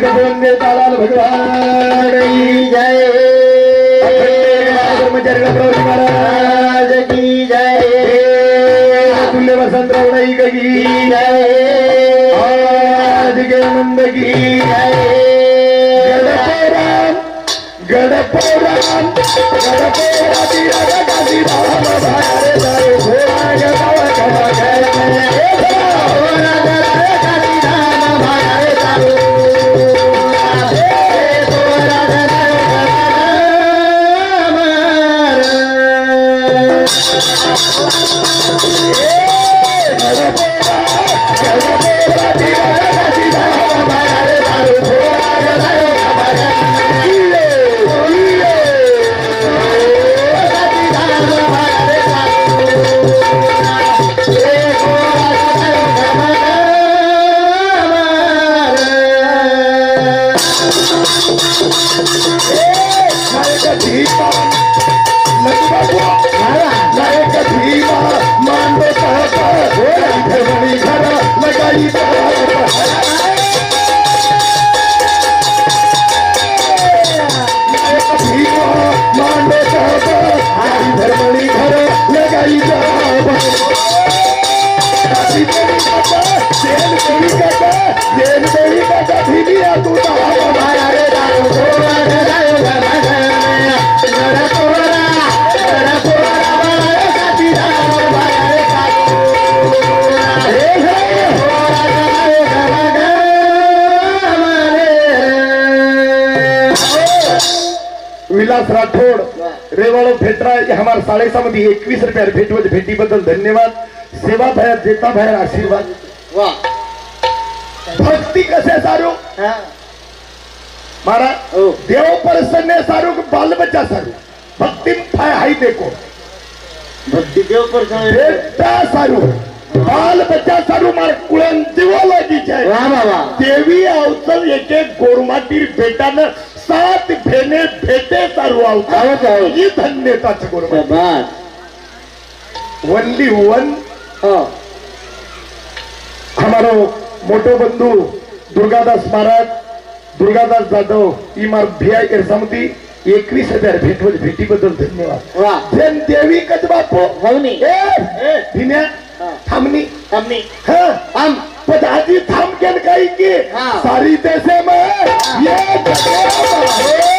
पंडित वंदे तालाल भगवान की जय ब्रह्मचारी प्रभू महाराज की जय तुल्य वसंतराव नाईक की जय नंद की जय गडपोराम गडपोराम गडपोराती राम भारे जाय भोरा लगाई विलास राठोड रेवाड़ो भेटरा ये हमारे साडे मध्ये एकवीस रुपया भेट भेटीबद्दल धन्यवाद. सेवा भया देता भया आशीर्वाद. भक्ती कसे सारू? मारा हो. देव प्रसन्न सारू कि बाल बच्चा सारू. भक्ती हाई देखो. भक्ती देव प्रसन्न बेटा सारू. बाल बच्चा सारू मार जय वा बाबा देवी अवचल एक एक गोरमाटीर भेटानं सात भेने भेटे आवता. आवत. ही धन्यताच शाबास वनली वन. हो. हमारो मोटो बंधू दुर्गादास महाराज दुर्गादास जाधव इमार भिया एरसामती एकवीस हजार भेटवत भेटीबद्दल धन्यवाद. जन देवी कच बापू हवनी ए. भिन्या हा. थांबनी आम्ही हा आम पण आधी थांब केन काही की हा. सारी देशे मग ये जगे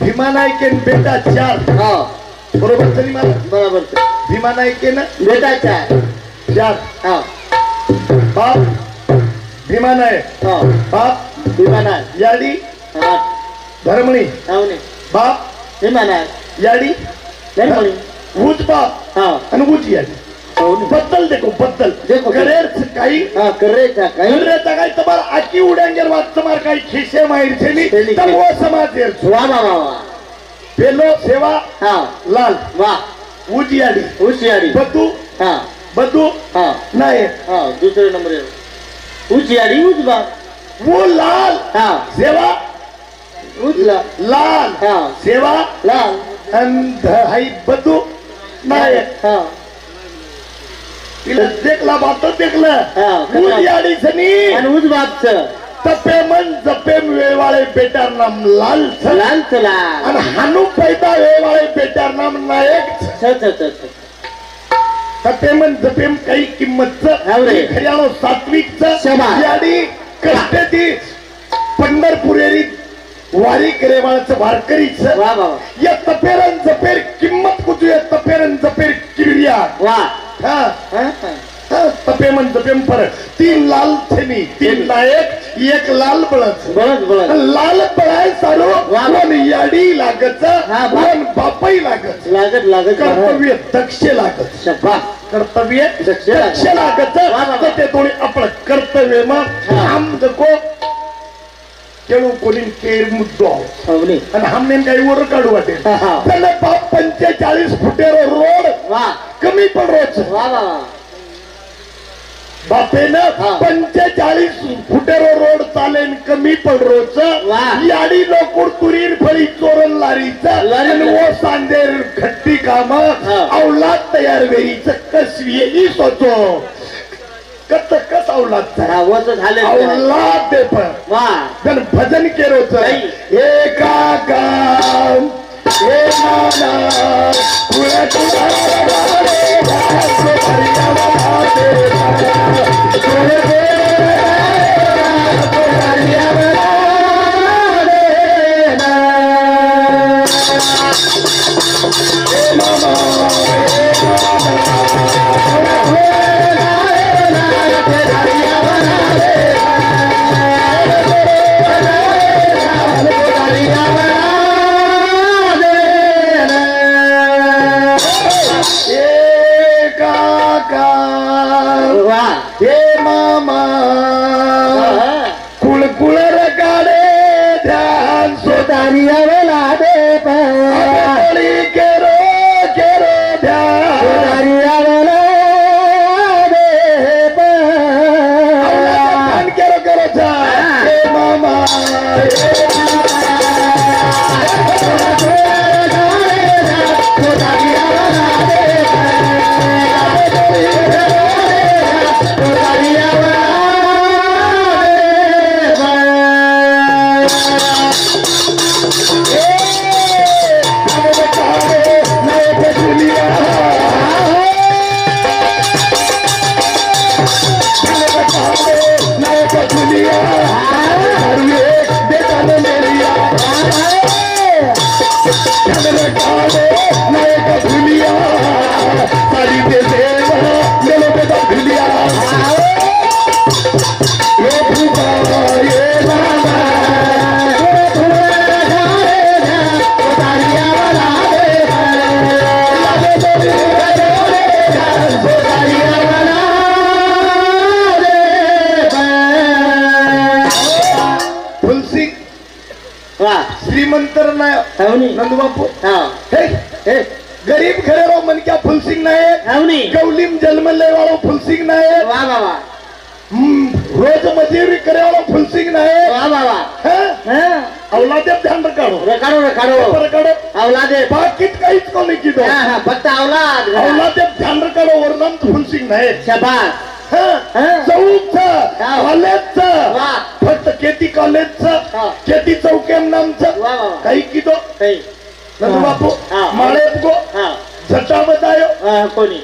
भीमा नायकेन बेटा चार हो बरोबर तरी मला. बरोबर. भीमा नायकेन भेटायचा चार हो. बाप. भीमा नायक हो. बाप. विमानात याडी. धर्मणी. बाप. विमानात याडी. धर्मणी. ऊज बाप. हो. आणि ऊज याडी. हवनी बद्दल देखो बद्दल. देखो. करेर काही. हा काही. करेचा काही. तुम्हाला आकी उड्यांगेर वाच तुम्हाला काही खिसे माहीर छेली वो समाज वा बाबा वा. पेलो सेवा हा. लाल वा. ऊज याडी हुशियारी बद्दू हा. बद्दू हा नायक हा दुसरे नंबर हुशियारी उजबा वो लाल हा सेवा उजला लाल हा सेवा लाल अंध हाई बद्दू नायक हा देखला बात देखलं हा, ऊज याडी सनी आणि उजबाबच तपे मन जपे वेवाळे बेटार नाम लाल. लाल चला आणि हानू पैदा वेवाळे बेटार नाम नायक. तपे मन जपेम काही किंमत. खऱ्यानो सात्विक शबा. याडी कष्टची पंढरपुरेरी वारी करेवाळचं वारकरीच या तपेरन जपेर किंमत कुठू या तपेरन जपेर किरिया. वा. हा. हा, तपेमन जपेम पर तीन लाल थेनी तीन नायक एक लाल बळच बळच बळच लाल पळाय सारो वा. वन याडी लागत. वन बापई लागत. लागत लागत. कर्तव्य दक्ष लागत. शब्बास कर्तव्य दक्ष लागत. ते थोडी आपण कर्तव्य मग हा. आम जको केळू कोणी केर मुद्दो. आणि हमने काही वर काढू वाटेल हा. त्याला बाप पंचेचाळीस फुटेर रोड वा. कमी पण रोज वा वा. बापेनं. पंचेचाळीस फुटेरो रोड चालेल कमी पण रोज वा. याडी लोकुड कुरीर फळी चोरण लारीचं ओ सांदेर खट्टी काम. अवलाद तयार वेळीच कसवी ही सोचो. कस कस वच झाले? अवलाद दे पण. वा. जण भजन केरोच. नाही. हे काका हे नाना तुळा तुळा रे घास गरीब घरेरो मनक्या फुलसिंग नाही हवनी. कौलीम जन्मले वाळो फुलसिंग नाही वा वा वा. हम्म, रोज मजुरी करे वाळो फुलसिंग नाही वा वा वा. हं? अवलादे ध्यान काढो रखाडो रखाडो. काढो. अवलादे बाकीत काहीच कोणी किदो. हा हा फक्त ध्यान काढो वर्णन फुलसिंग नाही शबास. हं? चौकचं. कॉलेजचं फक्त केती कॉलेजचं. केती चौकेम नामचं. काही किदो काही नंदू बापू. माळेत गो झटा बतायो कोणी?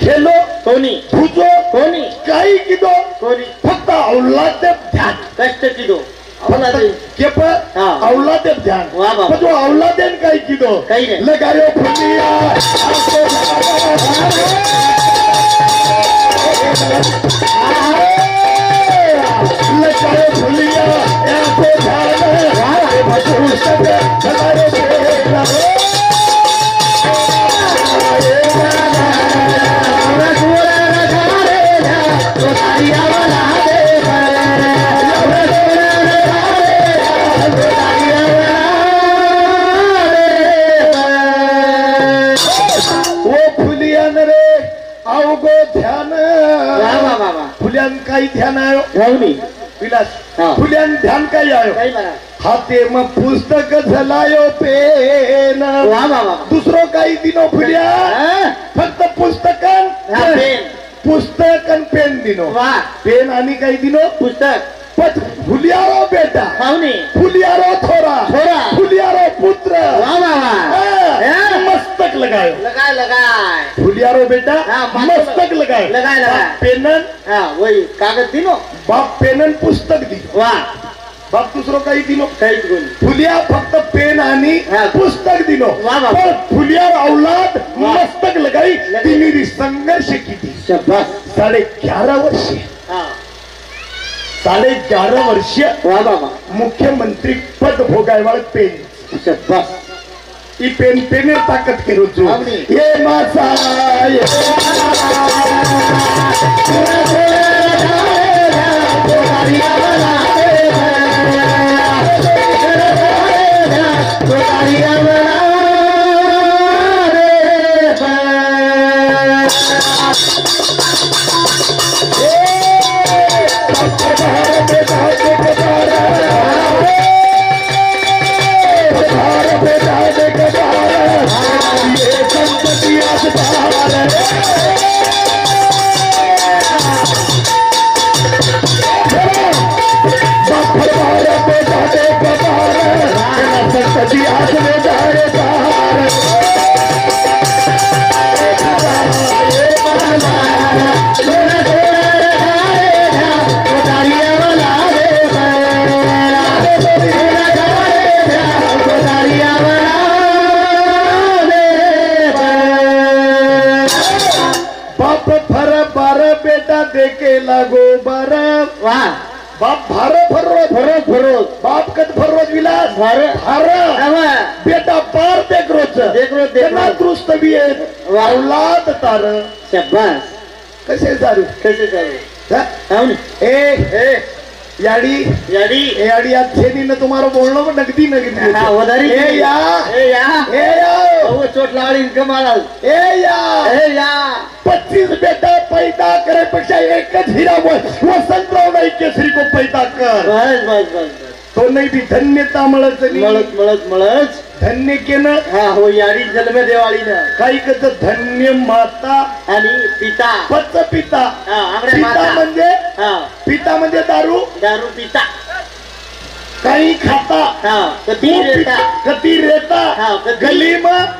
खेलो कोणी? फुजो कोणी? काही किदो कोणी? फक्त अवलादे ध्यान. कष्ट किदो अवलादे केप. अवलादे ध्यान. पण जो अवलादेन काही किदो काही नाही. लगायो फुलिया आसो लगायो आयो हाते मग पुस्तक झलायो पेन. दुसरो काही दिनो फुल्या? फक्त पुस्तकन पेन. पुस्तक आणि पेन दिनो. पेन आणि काही दिनो? पुस्तक. पण फुलियारो बेटा. फुलियारो थोरा. थोरा. फुलियारो पुत्र. मस्तक लगायो. लगाय लगाय. फुलियारो बेटा हाँ, मस्तक लगायो. लगाय, लगाय. पेनन. हा वही कागद दिनो. बाप पेनन पुस्तक दी वा. बाप दुसरं काही दिलो फुलिया फक्त पेन आणि पुस्तक दिलो. पण फुलिया औलाद मस्तक लगाई तिने संघर्ष किती साडे ग्यारा वर्ष. साडे वर्ष मुख्यमंत्री पद भोगायवाळ पेन. ही पेन पेन ताकत के रोज ये बेटा देके लागो बर वा. बाप भार फरोज फरोज फरोज बाप कत फरोज विलास भार. भार. बेटा पार देख रोज देख रोज, देख त्यांना रोज. दृष्ट बी आहेत वा. औलाद तार. शब्बास. कसे दारू कसे चालू ना. ए ए याडी याडी. ए याडी आज छेनीनं तुम्हाला बोलणं पण नगदी नगदी हा वधारी ए या. ए या. ए या. अहो, चोट लागली कमाला ए या. ए या. पच्चीस बेटा पैदा करण्यापेक्षा एकच हिरा वसंतराव नाही केसरी को पैदा कर. बस बस बस. तो नाही बी धन्यता मिळत मळत मळत मळत धन्य केलं हा हो याडी जन्म देवाळीनं. काही कच धन्य माता आणि पिता. पच पिता. हा पिता माता. म्हणजे? हा. पिता म्हणजे दारू? दारू पिता. काही खाता. हा कधी तू रेता. पिता कधी रेता. हा, कधी- गली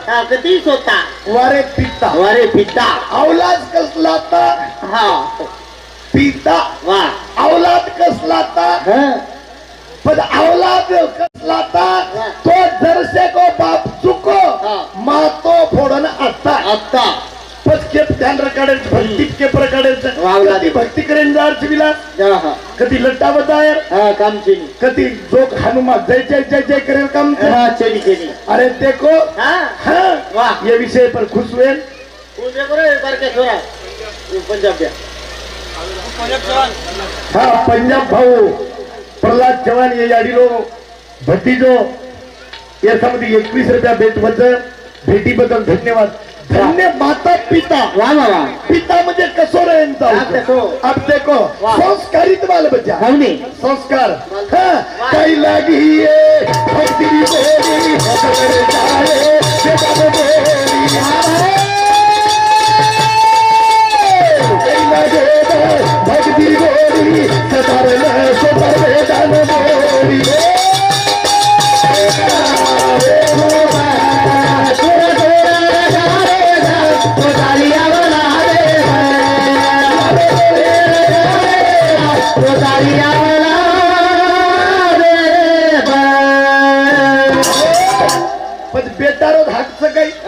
हा कधी सोता. वारे पिता. वारे पिता. अवलाद कसला ता? हा. पिता. वा. अवलाद कसला ता? हा. पण अवलाद कसला ता तो जरसे को बाप चुको. मातो फोडन आता आत्ता. पचके ध्यान रकाडेल भक्ती के प्रकाडेल वावला. कधी भक्ती करेन जार चिविला कधी लट्टा बतायर हा काम चेनी कधी जोग हनुमान जय जय जय जय करेल काम हा चेनी चेनी अरे देखो. हा. हाँ. वाह. ये विषय पर खुश हुए उद्या बरं बारक्या छोरा पंजाब हाँ पंजाब भाऊ. प्रल्हाद चव्हाण ये याडीलो भतीजो या समधी एकवीस रुपया भेटबद्दल भेटीबद्दल धन्यवाद. धन्य माता पिता. वा वा वा. पिता म्हणजे कसोर यांचा आप देखो. अब देखो. संस्कारित बाल बच्चा संस्कार. हाँ काही लागी ये. भक्ती काही लागे भक्ती बोली सदारलं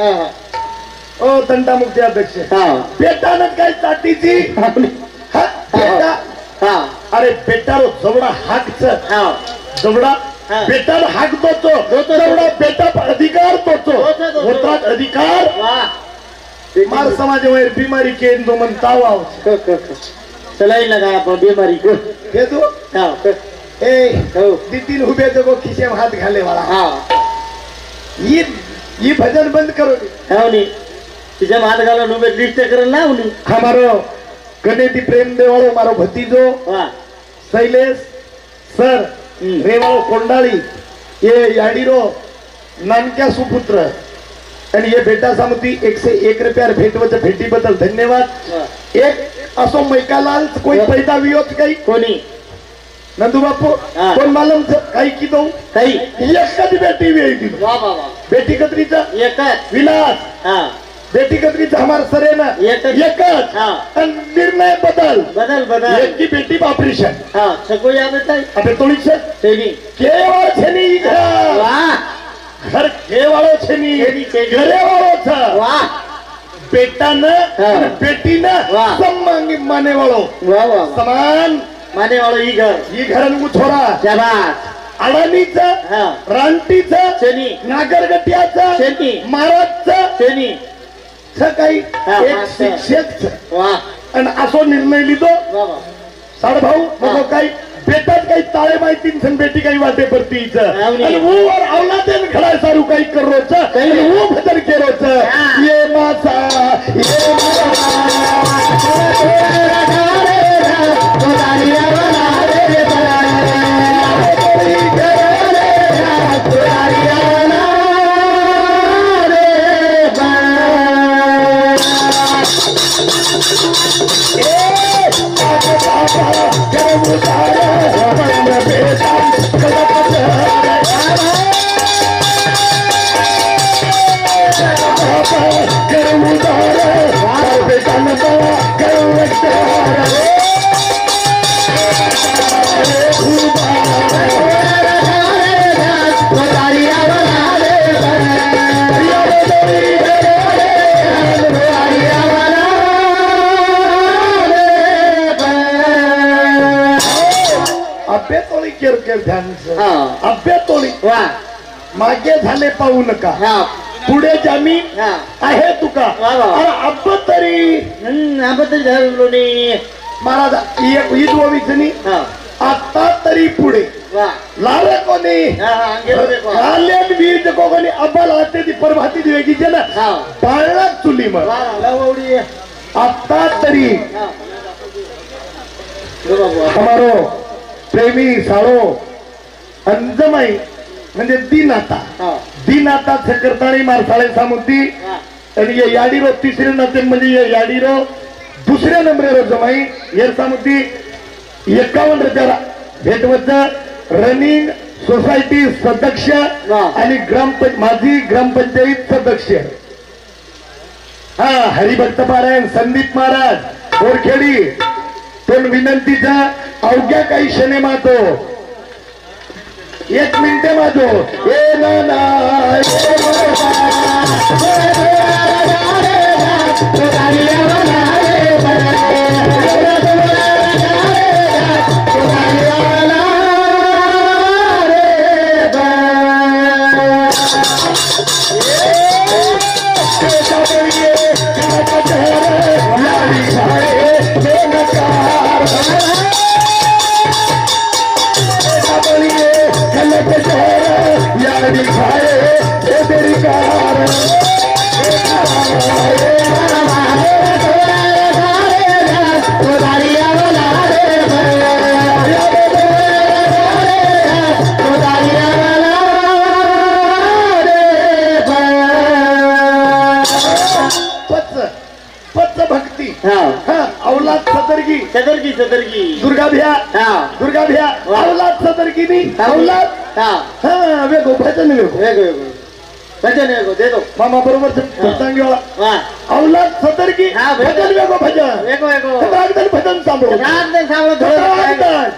ओ दंडामुक्ती अध्यक्ष. बेटानं काय चाटीची हा बेटा अरे बेटारो जवळा हाकच. हा. बेटाला हाक दोतो. जवळा बेटा अधिकार दोतो. होतात अधिकार. मार समाज वैर बिमारी के दो मन ताव आव. सलाई लगाया आपण बिमारी को हे तू हा ए हो. हुबे जगो खिसे में हाथ घाले वाला हा. ये ये भजन बंद करो हावनी तिच्या घालून उभे दृष्ट करेल ना उनी हमारो गणेती प्रेम देवाळो मारो भतीजो वा शैलेश सर हम्म. रेवाळो कोंडाळी ये याडीरो नानक्या सुपुत्र आणि हे भेटा सामती एकशे एक रुपयार भेटवत भेटीबद्दल धन्यवाद वा. एक असो मैकालाल कोई पैदा वियोत काही कोणी नंदू बापू हा. कोण मालूम? काही की दऊ काही. एकच बेटी वेळी वा वा वा. बेटी कत्रीचा एकच. विलास. हा. बेटी कत्रीचा हमार सरे ना एकच. हा. निर्णय बदल. बदल बदल. एक की बेटी ऑपरेशन हा. सगळं याद येत आहे अबे केवळ छेनी घर वा. घर केवाळो छेनी. घरे वाळो छ वा. आणि बेटीनं वा. सम्मांगी माने वाळो वा वा. समान ही घर ही घरन छोरा शाबास अडाणीच हा रानटीच शेनी नागरगट्याचं शेती. महाराजचं शेनी छ काही हा, एक हा, शिक्षक वा आणि असो निर्णय लिहितो वा वा साडभाऊ नको हा. काही बेटात काही ताळे माहिती सण बेटी काही वाटे पडतीच आवनी. आणि वो वर अवलादेन खडाय सारू काही करोच काही. आणि वो भजन केरोच हा. ये मासा ये केर केर ध्यान हा. अभ्या वा मागे झाले पाहू नका. हा. पुढे जामीन हा. आहे तुका. वा वा. अरे अब्ब तरी. हम्म अबद्दल झालो नी महाराज एक ईद ववीचनी हा. आता तरी पुढे. वा. लारे कोणी? हा हा गेलो वीज कोणी? अब्बाल आते ती परभाती दिवेगी जन हा. पाळणार चुली मग वा लवडी आता तरी. हा. लो बाबू हमारो. प्रेमी साळो अंजमाई म्हणजे दिनाता. हा. दिनाता सकरताळी मारसाळे सामुद्दी. हा. आणि ये याडीरो तिसरे नाते म्हणजे ये याडीरो दुसऱ्या नंबरेरो जमाई ये सामुद्दी. एकावन्न रुपयाला भेटवत रनिंग सोसायटी सदस्य. आणि ग्रामपंच माजी ग्रामपंचायत सदस्य हा हरिभक्त पारायण संदीप महाराज बोरखेडी पण विनंतीचा अवघ्या काही क्षणे मातो एक मिनिटे मातो ए ना अवलाद सदरगी सदरगी सदरगी दुर्गा भ्या हा. दुर्गा भ्या वा. अवलाद सदरगी नी अवलाद हा हा वेगो भजन वेगो वेगो वेगो भजन वेगो दे दो मामा बरोबर सांगेवाला वा अवलाद सदरगी हा, भजन. भजन वेगो भजन वेगो वेगो रागदन भजन सांभळो रात सावळ रागदन.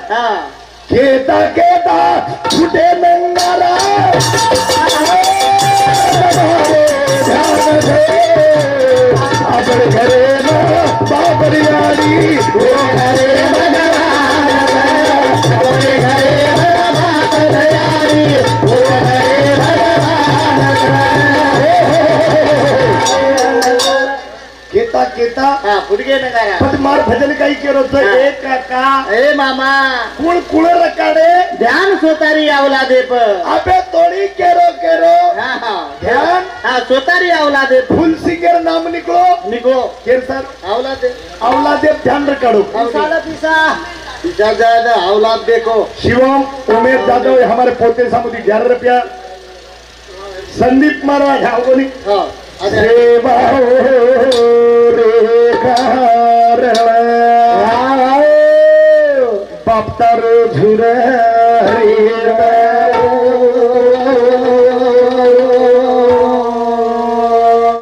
केता हा पण मार भजन काही केलं होतं हा. एक काका. ए मामा. कुळ कुळ रकाडे. ध्यान सोतारी आवला दे प अबे तोडी केरो केरो. हा हा. ध्यान. हा सोतारी आवला दे फुलसिंगर नाम निकलो. निघो केर सर? आवला दे अवलादेव ध्यान रकाडो. पिसा पिसा पिसा जायदा औलाद देखो. शिवम उमेश जाधव हे हमारे पोते सामुदी ग्यारह रुपया. संदीप महाराज हा सेवा हो বাপ্তার ঝুরে হরিবে